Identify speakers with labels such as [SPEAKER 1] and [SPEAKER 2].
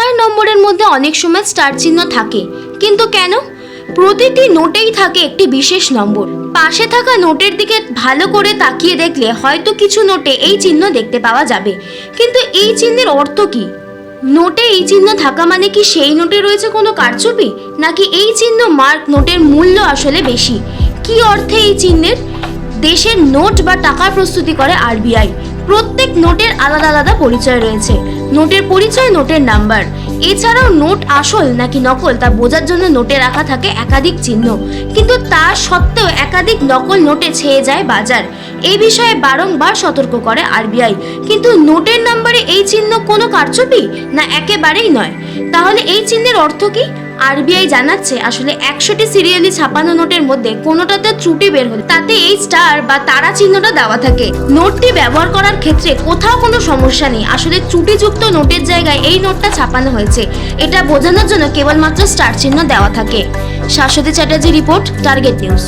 [SPEAKER 1] টাকার নম্বরের মধ্যে অনেক সময় স্টার চিহ্ন থাকে। কিন্তু কেন? প্রতিটি নোটেই থাকে একটি বিশেষ নম্বর। পাশে থাকা নোটের দিকে ভালো করে তাকিয়ে দেখলে হয়তো কিছু নোটে এই চিহ্ন দেখতে পাওয়া যাবে। কিন্তু এই চিহ্নের অর্থ কি? নোটে এই চিহ্ন থাকা মানে কি সেই নোটে রয়েছে কোনো কারচুপি? নাকি এই চিহ্ন মার্ক নোটের মূল্য আসলে বেশি? কি অর্থে এই চিহ্নের? দেশের নোট বা টাকার প্রস্তুতি করে আরবিআই প্রত্যেক নোটের আলাদা আলাদা পরিচয় রয়েছে। নোটের পরিচয়, নোটের নাম্বার। এছাড়াও নোট আসল নাকি নকল তা বোঝার জন্য নোটে রাখা থাকে একাধিক চিহ্ন। কিন্তু তা সত্ত্বেও একাধিক নকল নোটে ছেয়ে যায় বাজার। এই বিষয়ে বারংবার সতর্ক করে আরবিআই। কিন্তু নোটের নাম্বারে এই চিহ্ন কোনো কারচুপি? না, একেবারেই নয়। তাহলে এই চিহ্নের অর্থ কি? আরবিআই জানাচ্ছে, আসলে একশোটি সিরিয়ালি ছাপানো নোটের মধ্যে কোনোটাতে ত্রুটি বের হলে তাতে এই স্টার বা তারা চিহ্নটা দেওয়া থাকে। নোটটি ব্যবহার করার ক্ষেত্রে কোথাও কোনো সমস্যা নেই। আসলে ত্রুটিযুক্ত নোটের জায়গায় এই নোটটা ছাপানো হয়েছে। এটা বোঝানোর জন্য কেবলমাত্র স্টার চিহ্ন দেওয়া থাকে। Shashwati Chatterjee report, target news.